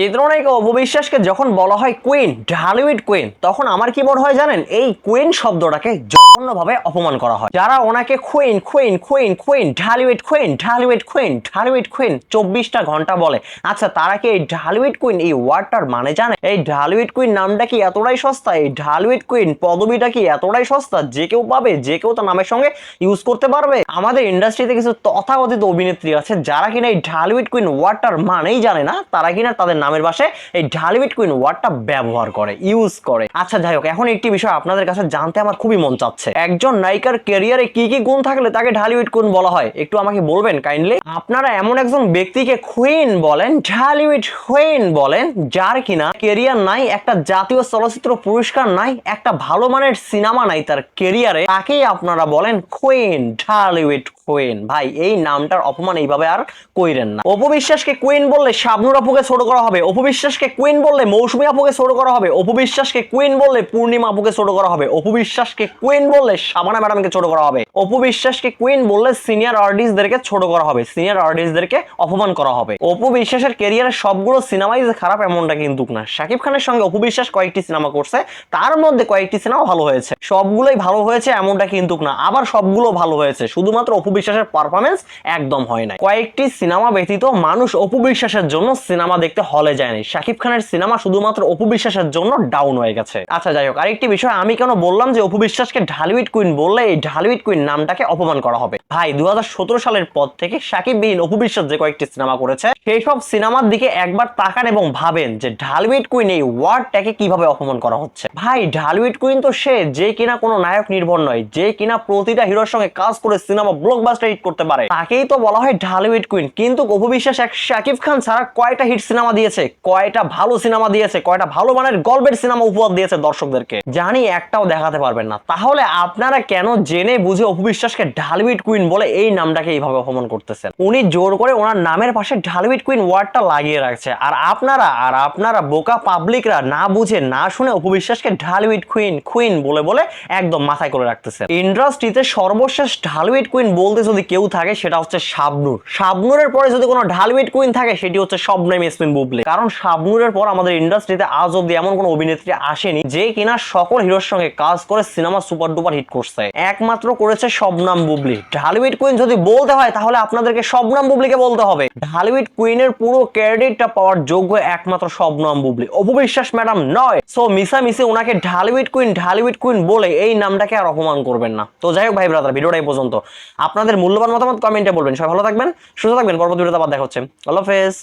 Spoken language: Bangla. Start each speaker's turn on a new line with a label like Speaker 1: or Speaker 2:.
Speaker 1: চিত্রনায়িকা অপবিশ্বাসকে যখন বলা হয় কুইন ঢালিউড কুইন তখন আমার কি মনে হয় জানেন? এই কুইন শব্দটাকে জঘন্যভাবে অপমান করা হয়। যারা ওনাকে queen queen queen queen Dhallywood queen Dhallywood queen Dhallywood queen চব্বিশটা ঘণ্টা বলে। আচ্ছা তারা কি এই ঢালিউড কুইন এই ওয়ার্ডটার মানে জানে? এই ঢালিউড কুইন নামটা কি এতটাই সস্তা? এই ঢালিউড কুইন পদবিটা কি এতটাই সস্তা? যে কেউ পাবে, যে কেউ তার নামের সঙ্গে ইউজ করতে পারবে। আমাদের ইন্ডাস্ট্রিতে কিছু তথাকথিত অভিনেত্রী আছে, যারা কিনা এই ঢালিউড কুইন ওয়ার্ডটার মানেই জানে না, তারা কিনা তাদের নামের পাশে এই ঢালিউড কুইন ওয়ার্ডটা ব্যবহার করে ইউজ করে। আচ্ছা যাই হোক, এখন একটি বিষয় আপনাদের কাছে জানতে আমার খুবই মন চাচ্ছে। একজন নায়িকার ক্যারিয়ারে কি কি গুণ থাকলে তাকে ঢালিউড কুইন বলা হয়? একটু আমাকে বলবেন কাইন্ডলি আপনারা এমন একজন ব্যক্তিকে কুইন বলেন, ঢালিউড কুইন বলেন, যার কিনা কেরিয়ার নাই, একটা জাতীয় চলচ্চিত্র পুরস্কার নাই, একটা ভালো মানের সিনেমা নাই তার কেরিয়ারে তাকেই আপনারা বলেন কুইন ঢালিউড কুইন ভাই, এই নামটার অপমান এইভাবে আর কইরেন না। অপবিশ্বাসকে কুইন বললে শাবনুর আপুকে ছোট করা হবে। অপবিশ্বাসকে কুইন বললে মৌসুমী আপুকে ছোট করা হবে। অপবিশ্বাসকে কুইন বললে পূর্ণিমা আপুকে ছোট করা হবে। অপবিশ্বাসকে কুইন বললে শাবানা ম্যাডামকে ছোট করা হবে। অপবিশ্বাসকে কুইন বললে সিনিয়র আর্টিস্টদেরকে ছোট করা হবে। সিনিয়র আর্টিস্টদেরকে অপমান করা হবে। অপবিশ্বাসের কেরিয়ারের সবগুলো সিনেমাই যে খারাপ এমনটা কিন্তু না। শাকিব খানের সঙ্গে অপবিশ্বাস কয়েকটি সিনেমা করছে। তার মধ্যে কয়েকটি সিনেমা ভালো হয়েছে। সবগুলোই ভালো হয়েছে এমনটা কিন্তু না। আবার সবগুলো ভালো হয়েছে। শুধুমাত্র অপবিশ্বাসের পারফরমেন্স একদম হয় না কয়েকটি সিনেমা ব্যতীত মানুষ অপবিশ্বাসের জন্য সিনেমা দেখতে হলে যায়নি। শাকিব খানের সিনেমা শুধুমাত্র অপবিশ্বাসের জন্য ডাউন হয়ে গেছে। আচ্ছা যাই হোক, আরেকটি বিষয়, আমি কেন বললাম যে অপবিশ্বাসকে ঢালিউড কুইন বললে এই ঢালিউড কুইন নামটাকে অপমান করা হবে? ভাই দু সালের পর থেকে শাকিব বিহীন অপবিশ্বাস যে কয়েকটি সিনেমা করেছে সেই সব সিনেমার দিকে একবার তাকান এবং ভাবেন যে ঢালিউড কুইন এই ওয়ার্ডটাকে কীভাবে অপমান করা হচ্ছে। ভাই, ঢালিউড কুইন তো সে, যে কিনা কোনো নায়ক নির্ভর নয়, যে কিনা প্রতিটা হিরোর সঙ্গে কাজ করে সিনেমা ব্লকবাস্টার হিট করতে পারে। তাকেই তো বলা হয় কুইন কিন্তু অপবিশ্বাস এক শাকিব খান ছাড়া কয়টা হিট সিনেমা দিয়েছে? কয়টা ভালো সিনেমা দিয়েছে? কয়টা ভালো মানের গল্পের সিনেমা উপহার দিয়েছে দর্শকদেরকে? জানি একটাও দেখাতে পারবেন না। তাহলে আপনারা কেন জেনে বুঝে অপবিশ্বাসকে ঢালিউড কুইন বলে এই নামটাকে এইভাবে অপমান করতেছেন? উনি জোর করে ওনার নামের পাশে ঢালিউড কুইন ওয়ার্ডটা লাগিয়ে রাখছে। আর আপনারা আর আপনারা বোকা পাবলিকরা না বুঝে, না শুনে অপবিশ্বাসকে ঢালিউড কুইন কুইন বলে বলে একদম মাথায় করে রাখতেছে ইন্ডাস্ট্রিতে সর্বশেষ ঢালিউড কুইন বলতে যদি কেউ থাকে, সেটা হচ্ছে শাবনুর। শাবনুরের পরে যদি কোনো ঢালিউড কুইন থাকে, সেটি হচ্ছে শবনম ইসমিন বুবলি। কারণ শাবনুরের পর আমাদের ইন্ডাস্ট্রিতে আজ অব্দি এমন কোনো অভিনেত্রী আসেনি, যে কিনা সকল হিরোর সঙ্গে কাজ করে সিনেমা সুপার ডুপার হিট করছে। একমাত্র করেছে শবনাম বুবলি। ঢালিউড কুইন যদি বলতে হয়, তাহলে আপনাদেরকে শবনাম বুবলিকে বলতে হবে। ঢালিউড কুইনের পুরো ক্রেডিটটা পাওয়ার যোগ্য একমাত্র শবনাম বুবলি। অপবিশ্বাস ম্যাডাম নয়। সো মিসা মিসে ওনাকে ঢালিউড কুইন ঢালিউড কুইন বলে এই নামটাকে আর অপমান করবেন না। তো যাই হোক ভাই ব্রাদার ভিডিওটা এই পর্যন্ত। আপনাদের মূল্যবান মতামত কমেন্টে বলবেন। সবাই ভালো থাকবেন, সুস্থ থাকবেন, পরবর্তী ভিডিওতে আবার দেখা হচ্ছে। আল্লাহ হাফেজ।